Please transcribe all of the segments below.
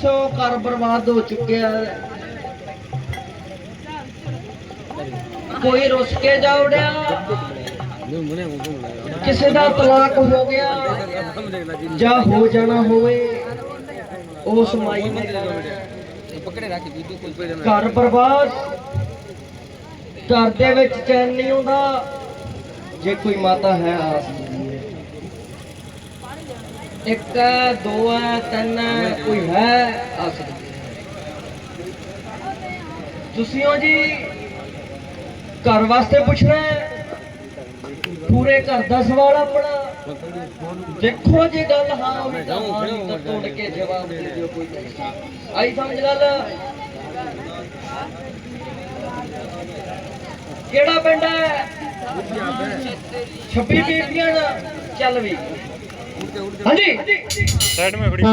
ਪਾਸੋਂ ਘਰ ਬਰਬਾਦ ਹੋ ਚੁੱਕਿਆ ਹੈ ਕੋਈ ਰੁੱਸ ਕੇ ਜਾ ਉੜਿਆ ਕਿਸੇ ਦਾ ਤਲਾਕ ਹੋ ਗਿਆ। ਜਾਂ ਹੋ ਜਾਣਾ ਹੋਵੇ ਉਸ ਮਾਈ ਨੇ ਘਰ ਬਰਬਾਦ, ਘਰ ਦੇ ਵਿੱਚ ਚੈਨ ਨਹੀਂ ਆਉਂਦਾ। ਜੇ ਕੋਈ ਮਾਤਾ ਹੈ ਆਸ ਹੈ। ਇੱਕ, ਦੋ ਹੈ ਤਿੰਨ ਹੈ ਕੋਈ ਹੈ? ਆਸ ਦਿੰਦੀ ਤੁਸੀਂ ਹੋ ਜੀ, ਘਰ ਵਾਸਤੇ ਪੁੱਛਣਾ ਪੂਰੇ ਘਰ ਦਾ ਸਵਾਲ ਆਪਣਾ। ਦੇਖੋ ਜੇ ਗੱਲ ਹਾਂ ਹੋਵੇ ਤਾਂ ਹਾਂ ਤੋੜ ਕੇ ਜਵਾਬ ਦੇ ਦਿਓ, ਕੋਈ ਆਈ ਸਮਝ ਗੱਲ? ਕਿਹੜਾ ਪਿੰਡ ਹੈ? 26 ਬੀਬੀਆਂ ਦਾ। ਚੱਲ ਵੀ। ਹਾਂਜੀ साइड में खड़ी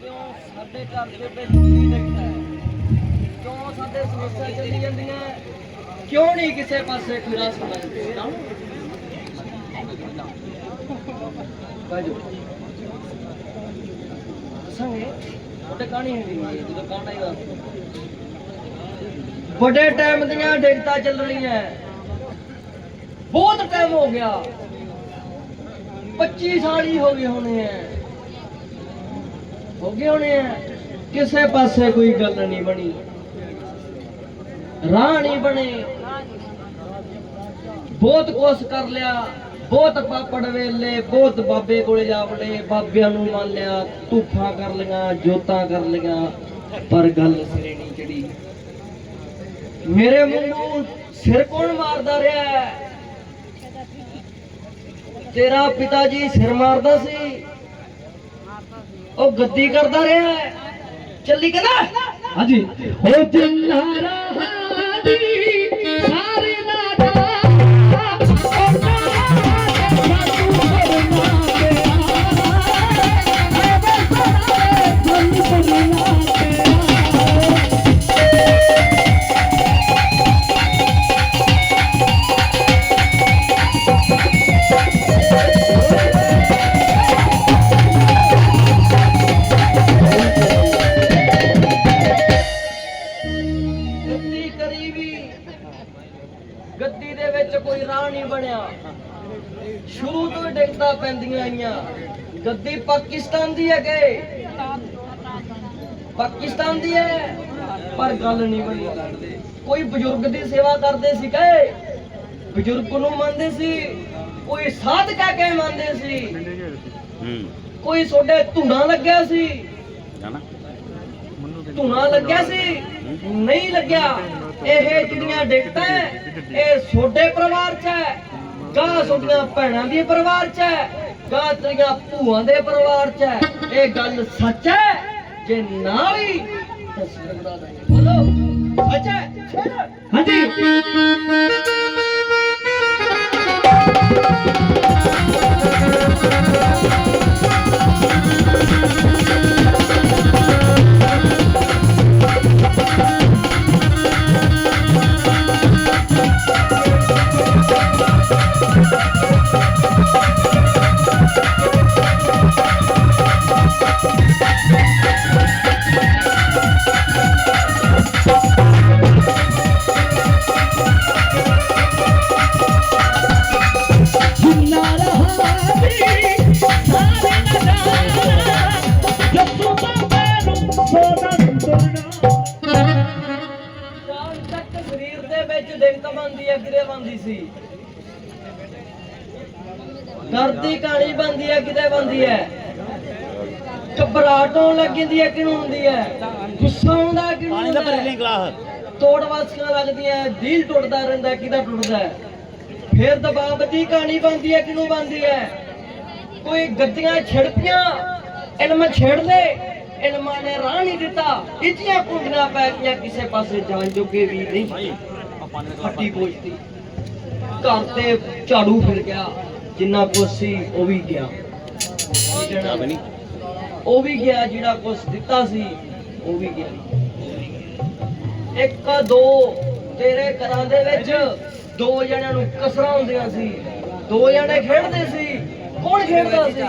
ਸਾਡੇ ਘਰ ਦੇ ਵਿੱਚ ਕੀ ਲਿਖਦਾ ਹੈ ਕਿਉਂ ਸਾਡੇ ਸਮੱਸਿਆ ਚੱਲੀ ਜਾਂਦੀਆਂ? ਕਿਉਂ ਨਹੀਂ ਕਿਸੇ ਪਾਸੇ ਖੁਰਾ ਸਮਝਦੇ ਬਾਜੋ। ਦੱਸਾਂਗੇ ਉਹਦੇ ਕਹਾਣੀ ਹੁੰਦੀ ਹੈ, ਜਦੋਂ ਕਹਾਣਾ ਹੀ ਦੱਸ ਵੱਡੇ ਟਾਈਮ ਦੀਆਂ ਡਿਗਤਾ ਚੱਲ ਰਹੀਆਂ ਬਹੁਤ ਟਾਈਮ ਹੋ ਗਿਆ। 25 ਸਾਲ ਹੀ ਹੋ ਗਏ ਹੋਣੇ ਆ। ਹੋ ਗਏ ਹੋਣੇ ਆ। ਕਿਸੇ ਪਾਸੇ ਕੋਈ ਗੱਲ ਨਹੀਂ ਬਣੀ। ਰਾਹ ਨਹੀਂ ਬਣੇ। ਬਹੁਤ ਕੋਸ ਕਰ ਲਿਆ। ਬਹੁਤ ਪਾਪੜ ਵੇਲੇ, ਬਹੁਤ ਬਾਬੇ ਕੋਲੇ ਜਾ ਵੜੇ। ਬਾਬਿਆਂ ਨੂੰ ਮੰਨ ਲਿਆ, ਧੂਫਾਂ ਕਰ ਲਈਆਂ, ਜੋਤਾਂ ਕਰ ਲਈਆਂ। ਪਰ ਗੱਲ ਸਿਰੇ ਨਹੀਂ ਚੜੀ। ਮੇਰੇ ਮੂੰਹ ਨੂੰ ਸਿਰ ਕੌਣ ਮਾਰਦਾ ਰਿਹਾ? ਤੇਰਾ ਪਿਤਾ ਜੀ ਸਿਰ ਮਾਰਦਾ ਸੀ। ਉਹ ਗੱਦੀ ਕਰਦਾ ਰਿਹਾ ਹੈ। ਚੱਲੀ ਕਨਾ ਹਾਂਜੀ ਹੋ ਜੰਨਾ ਰਹਾ ਦੀ ਗੱਦੀ ਦੇ ਵਿੱਚ ਕੋਈ ਰਾਹ ਨਹੀਂ ਬਣਿਆ। ਸ਼ੁਰੂ ਤੋਂ ਹੀ ਡਿੱਗਦਾ ਪੈਂਦੀਆਂ ਆਈਆਂ। ਗੱਦੀ ਪਾਕਿਸਤਾਨ ਦੀ ਹੈ ਕਿ ਪਾਕਿਸਤਾਨ ਦੀ ਹੈ ਪਰ ਗੱਲ ਨਹੀਂ ਬਣੀ। ਕੋਈ ਬਜ਼ੁਰਗ ਦੀ ਸੇਵਾ ਕਰਦੇ ਸੀ ਕਹੇ। ਬਜ਼ੁਰਗ ਨੂੰ ਮੰਨਦੇ ਸੀ। ਕੋਈ ਸਾਧ ਕਹਿ ਕੇ ਮੰਨਦੇ ਸੀ। ਕੋਈ ਛੋਡੇ ਧੂਣਾ ਲੱਗਿਆ ਸੀ। ਧੂਣਾ ਲੱਗਿਆ ਸੀ। ਨਹੀਂ ਲੱਗਿਆ। ਇਹ ਜਿਹੜੀਆਂ ਡਿਕਟਾਂ ਇਹ ਛੋਡੇ ਪਰਿਵਾਰ ਚ ਹੈ ਗਾਂ ਛੋਡੀਆਂ ਭੈਣਾਂ ਦੇ ਪਰਿਵਾਰ ਚ ਹੈ ਗਾਂ ਤੇਰੀਆਂ ਭੂਆਂ ਦੇ ਪਰਿਵਾਰ ਚ ਹੈ। ਇਹ ਗੱਲ ਸੱਚ ਹੈ, ਜੇ ਨਾਲ ਹੀ ਤਾਂ ਬਣਾ ਦਾਂਗੇ ਬੋਲੋ, ਸੱਚ ਹੈ ਹਾਂਜੀ। ਘਬਰਾਹਟ ਹੋਣ ਲੱਗ ਜਾਂਦੀ ਹੈ ਕਿਨੂੰ ਹੁੰਦੀ ਹੈ? ਗੁੱਸਾ ਆਉਂਦਾ ਕਿਨੂੰ ਪਾਣੀ ਦਾ ਹੁੰਦਾ ਭਰੀ ਹੈ? ਗਲਾਸ। ਤੋੜ ਵਾਸੀਆਂ ਲੱਗਦੀਆਂ ਦਿਲ ਟੁੱਟਦਾ ਰਹਿੰਦਾ ਕਿਹਦਾ ਟੁੱਟਦਾ ਹੈ? ਫਿਰ ਦਬਾਅ ਦੀ ਕਹਾਣੀ ਬਣਦੀ ਹੈ ਕਿਨੂੰ ਬਣਦੀ ਹੈ? ਕੋਈ ਗੱਡੀਆਂ ਛਿੜਪੀਆਂ ਇਲਮ ਛੇੜ ਲੈ ਇਲਮਾਂ ਨੇ ਰਾਹ ਨਹੀਂ ਦਿੱਤਾ ਇੱਚੀਆਂ ਕੁੰਡੀਆਂ ਪੈ ਗਈਆਂ ਕਿਸੇ ਪਾਸੇ ਜਾਣ ਜੋਗੇ ਵੀ ਨਹੀਂ। ਫੱਟੀ ਪੋਚਦੀ ਘਰ ਤੇ ਝਾੜੂ ਫਿਰ ਗਿਆ ਜਿੰਨਾ ਕੁਛ ਸੀ ਉਹ ਵੀ ਗਿਆ। ਚਾਹ ਬਣੀ ਉਹ ਵੀ ਗਿਆ ਜਿਹੜਾ ਕੁਛ ਦਿੱਤਾ ਸੀ, ਉਹ ਵੀ ਗਿਆ। ਇੱਕ, ਦੋ, ਤੇਰੇ ਘਰਾਂ ਦੇ ਵਿੱਚ ਦੋ ਜਣਿਆਂ ਨੂੰ ਕਸਰਾਂ ਹੁੰਦੀਆਂ ਸੀ। ਦੋ ਜਣੇ ਖੇਡਦੇ ਸੀ। ਕੌਣ ਖੇਡਦਾ ਸੀ?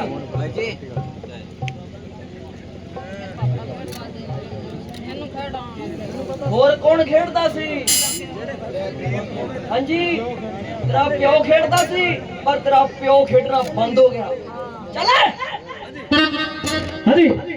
ਹੋਰ ਕੌਣ ਖੇਡਦਾ ਸੀ? ਹਾਂਜੀ, ਤੇਰਾ ਪਿਓ ਖੇਡਦਾ ਸੀ, ਪਰ ਤੇਰਾ ਪਿਓ ਖੇਡਣਾ ਬੰਦ ਹੋ ਗਿਆ। ਚੱਲ। ਹਰੀ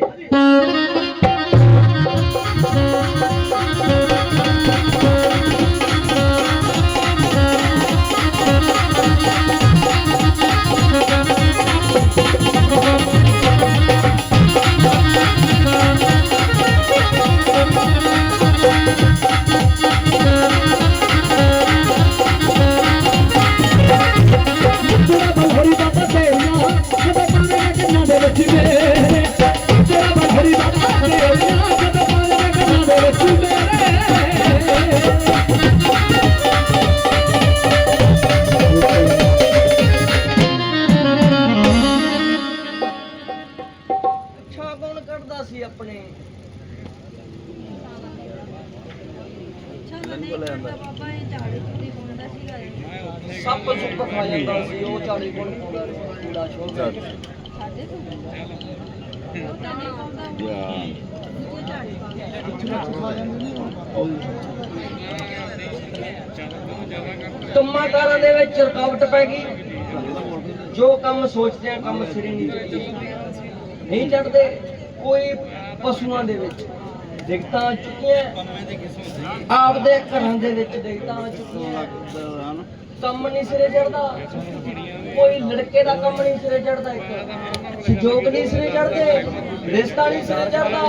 ਕੰਮ ਸੋਚਦੇ ਆ, ਕੰਮ ਸਿਰੇ ਨਹੀਂ ਚੜਦੇ। ਨਹੀਂ ਚੜਦੇ ਕੋਈ ਪਸ਼ੂਆਂ ਦੇ ਵਿੱਚ। ਦਿੱਕਤਾਂ ਆ ਚੁੱਕੀਆਂ। ਆਪਦੇ ਘਰਾਂ ਦੇ ਵਿੱਚ ਦਿੱਕਤਾਂ ਆ ਚੁੱਕੀਆਂ। ਕੰਮ ਨਹੀਂ ਸਿਰੇ ਚੜਦਾ। ਕੋਈ ਲੜਕੇ ਦਾ ਕੰਮ ਨਹੀਂ ਸਿਰੇ ਚੜਦਾ ਇੱਕ। ਸੰਜੋਗ ਨਹੀਂ ਸਿਰੇ ਚੜਦੇ। ਰਿਸ਼ਤਾ ਨਹੀਂ ਸਿਰੇ ਚੜਦਾ।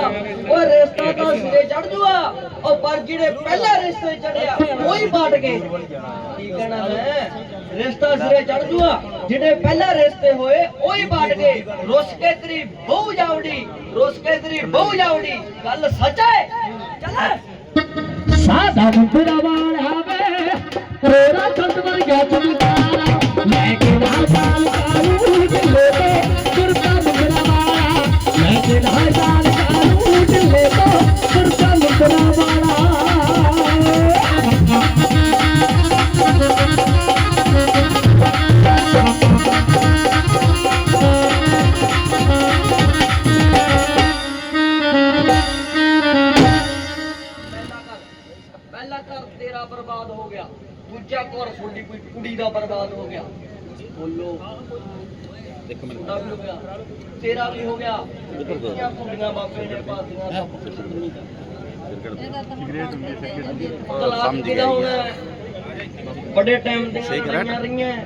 ਉਹ ਰਿਸ਼ਤਾ ਤਾਂ ਸਿਰੇ ਚੜ ਜੂਆ। ਉਹ ਪਰ ਜਿਹੜੇ ਪਹਿਲਾ ਰਿਸ਼ਤੇ ਚੜਿਆ ਉਹੀ ਪਾਟ ਗਏ। ਕੀ ਕਹਿਣਾ ਮੈਂ? ਰਿਸ਼ਤਾ ਸਿਰੇ ਚੜ ਜੂਆ। ਜਿਹੜੇ ਪਹਿਲਾਂ ਰਿਸ਼ਤੇ ਹੋਏ, ਉਹੀ ਪਾਟ ਗਏ ਰੁੱਸ ਕੇ ਤੇਰੀ ਬਹੁ ਜਾਵੜੀ ਰੁੱਸ ਕੇ ਤੇਰੀ ਬਹੁ ਜਾਵੜੀ ਗੱਲ ਸੱਚ ਹੈ? ਚੱਲ। ਸਾਦਾ ਮੁੰਦਰਾ ਵਾਲਾ ਵੇ ਤੇਰਾ ਚੰਦ ਵਰਗਾ ਚਮਕਾਰਾ ਦਾ ਬਰਬਾਦ ਹੋ ਗਿਆ। ਬੋਲੋ। ਇੱਕ ਮਿੰਟ ਹੋ ਗਿਆ। ਤੇਰਾ ਵੀ ਹੋ ਗਿਆ। ਕਿੰਨੀਆਂ ਕੁੜੀਆਂ ਬਾਪੇ ਨੇ ਪਾਦੀਆਂ ਸਭ ਕੁਝ ਤਲਾਕ ਸਮਝ ਕਿਹਦਾ ਗਿਆ। ਹੋਣਾ ਹੈ? ਬੜੇ ਟਾਈਮ ਦੀਆਂ ਕਰਾ ਲੜਾਈਆਂ ਰਹੀਆਂ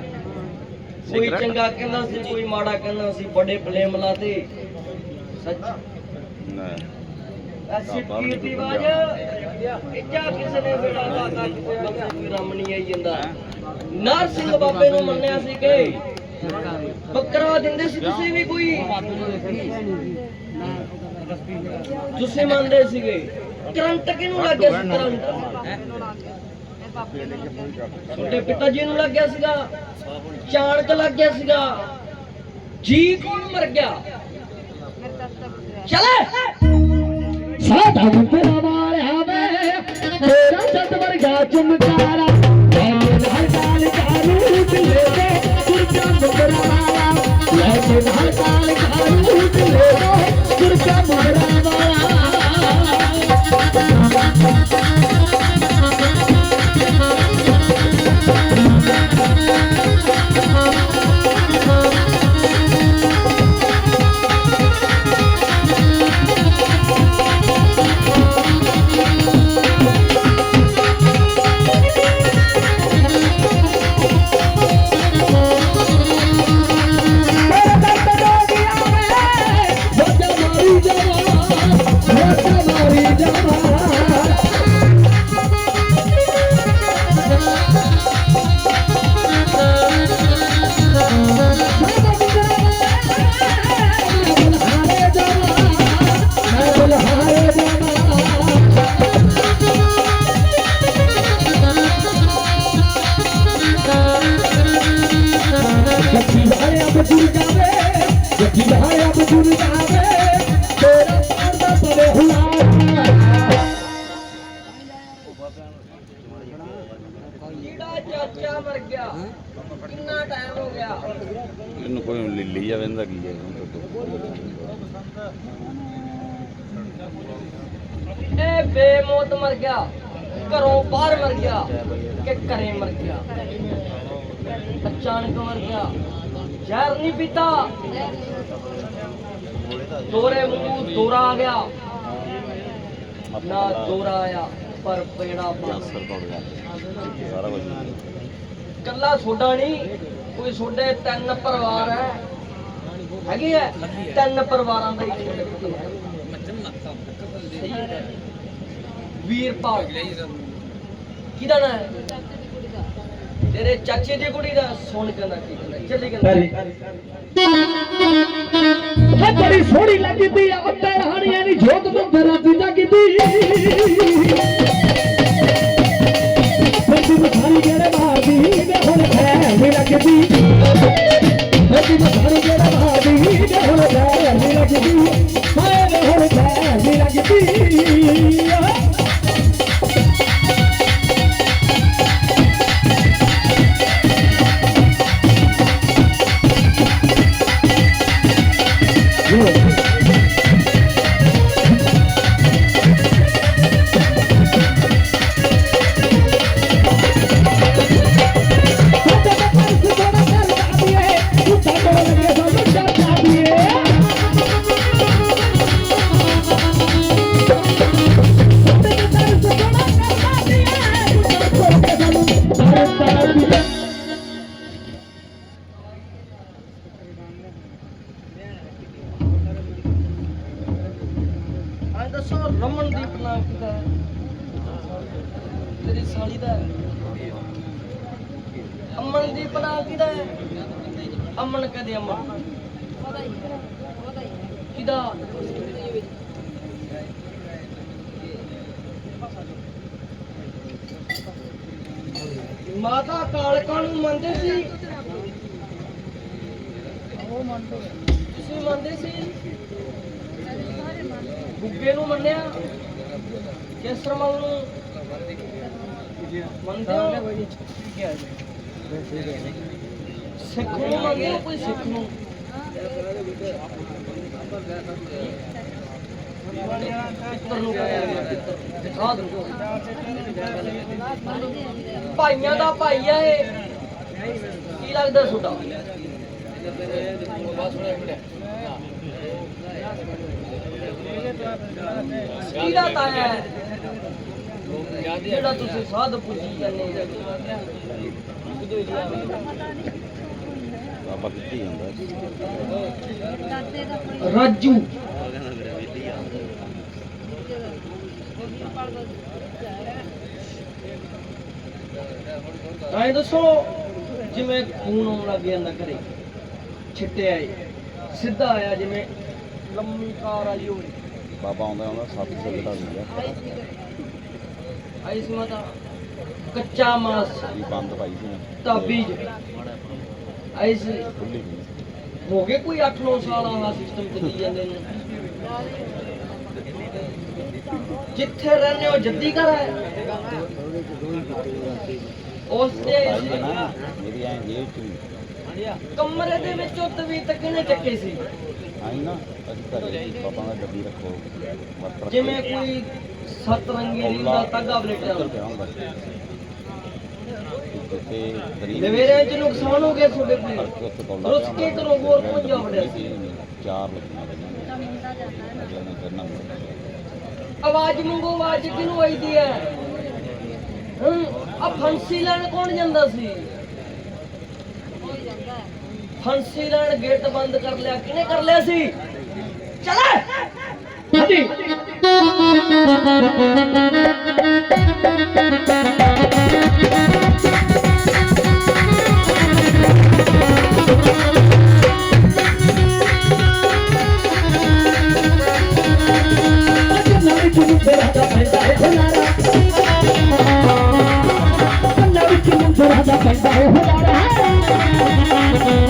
ਕੋਈ। ਚੰਗਾ ਕਹਿੰਦਾ ਸੀ ਕੋਈ ਮਾੜਾ ਕਹਿੰਦਾ ਸੀ ਬੜੇ ਬਲੇਮ ਲਾਤੇ। ਸੱਚ। ਨਾ। ਐਸੀ ਪੀਰ ਦੀ ਆਵਾਜ਼ ਇੱਜਾ ਕਿਸੇ ਨੇ ਬੇੜਾ ਦਾਤਾ ਕਿਸੇ ਬੰਦੇ ਕੋਈ ਰਮ ਨਹੀਂ ਆਈ ਜਾਂਦਾ। ਨਰ ਸਿੰਘ ਬਾਬੇ ਨੂੰ ਮੰਨਿਆ ਸੀ ਕਿ ਬੱਕਰਾ ਦਿੰਦੇ ਸੀ ਤੁਸੀਂ ਵੀ ਕੋਈ? ਤੁਸੀਂ ਮੰਨਦੇ ਸੀਗੇ? ਕਰੰਟ ਕਿਹਨੂੰ ਲੱਗ ਗਿਆ ਸੀ ਕਰੰਟ? ਤੁਹਾਡੇ ਪਿਤਾ ਜੀ ਨੂੰ ਲੱਗ ਗਿਆ ਸੀਗਾ ਚਾਣਕ ਲੱਗ ਗਿਆ ਸੀਗਾ। ਜੀ ਕੌਣ ਮਰ ਗਿਆ? ਚਲੇ। ਵਾਲਾ ਵੇ ਤੇਰਾ ਚੰਦ ਵਰਗਾ ਚਮਕਾਰਾ ਲੈ ਕੇ ਨਾਲ ਕਾਲ ਕਾਲੂ ਢਿੱਲੇ ਤੋਂ ਤੁਰਦਾ ਮੁੰਦਰਾ ਵਾਲਾ ਲੈ ਕੇ ਨਾਲ ਕਾਲ ਕਾਲੂ ਚਾਚਾ ਮਰ ਗਿਆ। ਕਿੰਨਾ ਟਾਈਮ ਹੋ ਗਿਆ। ਇਹਨੂੰ ਕੋਈ ਲੈ ਲਈ ਜਾਵੇ ਇਹਦਾ ਕੀ ਹੈ? ਇਹ ਬੇਮੌਤ ਮਰ ਗਿਆ। ਘਰੋਂ ਬਾਹਰ ਮਰ ਗਿਆ ਕਿ ਘਰੇ ਮਰ ਗਿਆ। ਅਚਾਨਕ ਮਰ ਗਿਆ। ਜ਼ਹਿਰ ਨਹੀਂ ਪੀਤਾ। ਦੋਰੇ ਮੂੰਹ ਦੋਰਾ ਆ ਗਿਆ। ਨਾ ਦੋਰਾ ਆਇਆ। ਪਰ ਅਸਰ ਗਿਆ ਸਾਰਾ ਕੁਝ। ਕੱਲਾ ਸੋਡਾ ਨਹੀਂ ਕੋਈ ਸੋਡੇ ਤਿੰਨ ਪਰਿਵਾਰ ਹੈ। ਹੈਗੇ ਆ ਤਿੰਨ ਪਰਿਵਾਰਾਂ ਦਾ ਹੈ। ਹੈ। ਵੀਰਪਾਲ ਕਿਹਦਾ ਨਾਂ ਹੈ? ਤੇਰੇ ਚਾਚੇ ਦੀ ਕੁੜੀ ਦਾ ਸੁਣ ਕੇ ਨਾ ਕੀ ਕਹਿੰਦਾ ਚੱਲੀ ਗੱਲ ਹੈ ਬੜੀ ਸੋਹਣੀ ਲੱਗਦੀ ਆ ਉੱਤੇ ਹਣੀਆਂ ਦੀ ਜੋਤ ਨੂੰ ਦਰਾਜੀ ਜਗਦੀ ਬੰਦੀ ਲੱਗਦੀ ਬੰਦੀ ਨੂੰ ਮੰਨਿਆ ਕੇਸਰਮਲ ਕੋਈ ਸਿੱਖ ਭਾਈਆਂ ਦਾ ਭਾਈ ਆ ਇਹ। ਕੀ ਲੱਗਦਾ ਤੁਹਾਡਾ? ਕਿਹਦਾ ਤਾਇਆ ਹੈ? ਜਿਹੜਾ ਤੁਸੀਂ ਸਾਧ ਪੁੱਜੀ ਜਾਂਦੇ ਆਪਾਂ ਕਿੱਥੇ ਜਾਂਦਾ। ਰਾਜੂ। ਐਂ ਦੱਸੋ ਜਿਵੇਂ ਖੂਨ ਆਉਣ ਲੱਗ ਜਾਂਦਾ ਘਰੇ ਛਿੱਟੇ ਆਏ ਸਿੱਧਾ ਆਇਆ ਜਿਵੇਂ ਲੰਮੀ ਕਾਰ ਆਈ ਹੋਵੇ ਬਾਬਾ ਆਉਂਦਾ ਆਉਂਦਾ ਸੱਤ ਸਿੱਧਾ ਦਿੰਦਾ। ਆਈ ਸੀ ਮਾਤਾ ਕੱਚਾ ਮਾਸ। ਜੀ ਬੰਦ ਪਾਈ ਸੀ ਤਾਬੀਜ ਆਈ ਸੀ। ਖੁੱਲੀ ਹੋ ਗਏ ਕੋਈ 8-9 ਸਾਲ ਆਹ ਸਿਸਟਮ ਚੱਲੀ ਜਾਂਦੇ ਨੇ। ਜਿੱਥੇ ਰਹਿੰਦੇ ਹੋ ਜੱਦੀ ਘਰ ਹੈ? ਉਸ ਦੇ ਨਾ ਮੇਰੀ ਐਂ ਜੇਬ ਚ ਵੀ। ਕਮਰੇ ਦੇ ਵਿੱਚੋਂ ਤਵੀਤ ਕਿਹਨੇ ਚੱਕੇ ਸੀ? ਆਈ ਨਾ ਅਸੀਂ ਘਰੇ ਬਾਬਾ ਦਾ ਗੱਡੀ ਰੱਖੋ। ਜਿਵੇਂ ਕੋਈ ਸੱਤ ਰੰਗੀ ਰੀਲ ਦਾ ਤਾਗਾ ਬਲੇਟਿਆ ਤੇ ਗਰੀਬ ਲਵੇਰੇ ਚ ਨੁਕਸਾਨ ਹੋ ਗਿਆ ਤੁਹਾਡੇ ਕੋਈ ਕੌਲਾ ਰੁੱਸ ਕੇ ਕਰੋ ਹੋਰ ਕੋਈ ਜਾ ਵੜਿਆ ਸੀ ਚਾਰ ਕਰਨਾ ਆਵਾਜ਼ ਮੰਗੋ ਆਵਾਜ਼ ਕਿਹਨੂੰ ਆਈਦੀ ਹੈ? ਹੂੰ ਆ ਫਾਂਸੀ ਲੈਣ ਕੌਣ ਜਾਂਦਾ ਸੀ? ਫਾਂਸੀ ਲੈਣ ਗੇਟ ਬੰਦ ਕਰ ਲਿਆ ਕਿਹਨੇ ਕਰ ਲਿਆ ਸੀ? ਚਲੇ ਦਾ ਪੈਂਦਾ ਹੈ। ਹੁਨਾਰਾ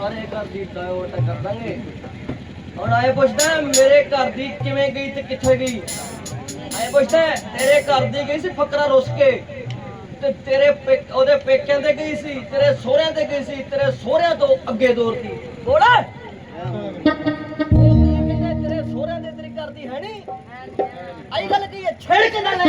ਸਾਰੇ ਘਰ ਦੀ ਡਾਇਵਰਟ ਕਰ ਦਾਂਗੇ ਹੁਣ ਆਏ ਪੁੱਛਦਾ, ਮੇਰੇ ਘਰ ਦੀ ਕਿਵੇਂ ਗਈ ਤੇ ਕਿੱਥੇ ਗਈ? ਆਏ ਪੁੱਛਦਾ, ਤੇਰੇ ਘਰ ਦੀ ਗਈ ਸੀ ਫਕਰਾ ਰੁੱਸ ਕੇ। ਤੇ ਤੇਰੇ ਉਹਦੇ ਪੇਕਿਆਂ ਤੇ ਗਈ ਸੀ, ਤੇਰੇ ਸੋਹਰਿਆਂ ਤੇ ਗਈ ਸੀ, ਤੇਰੇ ਸੋਹਰਿਆਂ ਤੋਂ ਅੱਗੇ ਦੌੜਦੀ। ਬੋਲ। ਤੇਰੇ ਸਹੁਰਿਆਂ ਦੇ ਤੇਰੀ ਘਰ ਦੀ ਹੈ ਨਹੀਂ ਆਈ ਗੱਲ ਕੀ ਹੈ? ਛੇੜ ਕੇ ਨਾ ਲੈ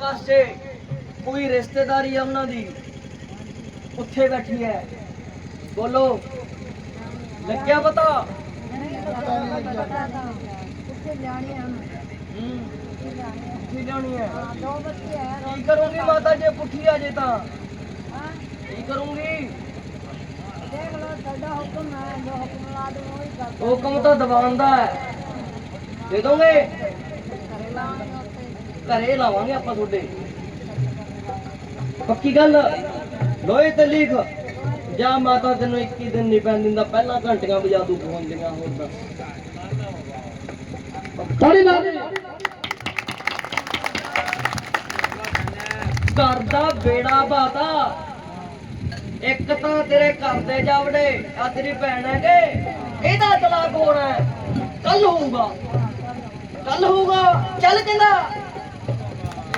ਘਰ ਵਾਸਤੇ ਕੋਈ ਰਿਸ਼ਤੇਦਾਰੀ ਆ ਉਹਨਾਂ ਦੀ, ਉੱਥੇ ਬੈਠੀ ਹੈ। ਬੋਲੋ, ਲੱਗਿਆ ਪਤਾ? ਉੱਥੇ ਜਾਣੀ ਹਨ ਉੱਥੇ ਜਾਣੀ ਹੈ। ਦੋ ਬੱਚੇ ਹੈ ਕੀ ਕਰੂੰਗੀ ਮਾਤਾ ਜੇ ਪੁੱਠੀ ਆ ਜੇ ਤਾਂ? ਕੀ ਕਰੂੰਗੀ? ਦੇਖ ਲਓ ਤੁਹਾਡਾ ਹੁਕਮ ਹੈ ਜੋ ਹੁਕਮ ਲਾ ਦੋ ਉਹ ਹੀ ਕਰ ਹੁਕਮ ਤਾਂ ਦਬਾਉਂਦਾ ਹੈ। ਦੇ ਦੋਗੇ? ਘਰੇ ਲਾਵਾਂਗੇ ਆਪਾਂ ਤੁਹਾਡੇ। ਪੱਕੀ ਗੱਲ ਲੋਹੇ ਤੇ ਲਿਖ ਜਾਂ ਮਾਤਾ ਤੈਨੂੰ 21 ਦਿਨ ਨਹੀਂ ਪੈਣ ਦਿੰਦਾ ਪਹਿਲਾਂ ਘੰਟੀਆਂ ਵਜਾ ਤੂੰ ਪਹੁੰਚਦੀਆਂ ਹੋਰ ਤਾਂ ਤਾੜੀ ਮਾਰ ਘਰ ਦਾ ਬੇੜਾ ਬਾਤਾ। ਇੱਕ ਤਾਂ ਤੇਰੇ ਘਰ ਦੇ ਜਾਵੜੇ ਆ ਤੇਰੀ ਭੈਣ ਹੈਗੇ। ਇਹਦਾ ਤਲਾਕ ਹੋਣਾ ਕੱਲ ਹੋਊਗਾ। ਕੱਲ ਹੋਊਗਾ। ਚੱਲ ਕਹਿੰਦਾ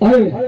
Hey.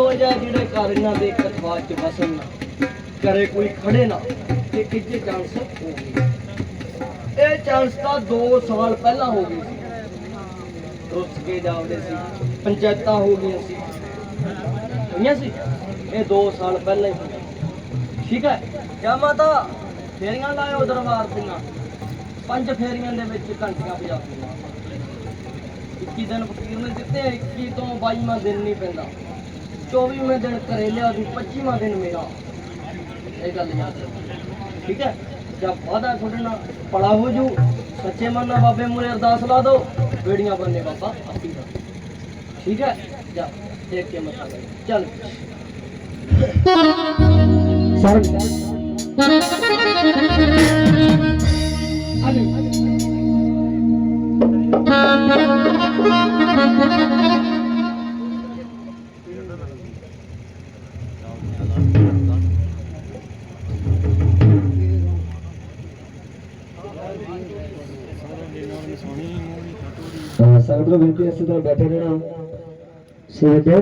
ਇਹੋ ਜਿਹਾ ਜਿਹੜੇ ਘਰ ਇਹਨਾਂ ਦੇ ਕਥਵਾ ਚ ਵਸਣ ਨਾ ਕਰੇ ਕੋਈ ਖੜੇ ਨਾ ਤੇ ਕਿੱਥੇ ਚਾਂਸ ਹੋ ਗਈ ਇਹ ਚਾਂਸ ਤਾਂ 2 ਸਾਲ ਪਹਿਲਾਂ ਹੋ ਗਈ ਸੀ। ਰੁੱਸ ਕੇ ਜਾਵਦੇ ਸੀ, ਪੰਚਾਇਤਾਂ ਹੋ ਗਈਆਂ ਸੀ। ਹੋਈਆਂ ਸੀ? ਇਹ 2 ਸਾਲ ਪਹਿਲਾਂ ਹੀ ਠੀਕ ਹੈ? ਕਿਆ ਮਾਤਾ? ਫੇਰੀਆਂ ਲਾਇਓ ਦਰਬਾਰ ਦੀਆਂ। ਪੰਜ ਫੇਰੀਆਂ ਦੇ ਵਿੱਚ ਘੰਟੀਆਂ ਵਜਾਤੀਆਂ 21 ਦਿਨ ਫਕੀਰ ਨੇ ਦਿੱਤੇ 21 ਤੋਂ 22ਵਾਂ ਦਿਨ ਨਹੀਂ ਪੈਂਦਾ। 24वें दिन करेलिया की पच्चीवा दिन मेरा ये गल याद ठीक है? जब वादा छोड़ना पड़ा हो जू। सच्चे मन बाबे मुरे अरदास ला दो। बेड़िया बनने बाबा अपी का ठीक है? जा देख के मत चल। Thank you. ਸੰਗਤ ਨੂੰ ਬੇਨਤੀ ਹੈ ਅਸੀਂ ਤਾਂ ਬੈਠੇ ਰਹਿਣਾ। ਸੋ ਦੋ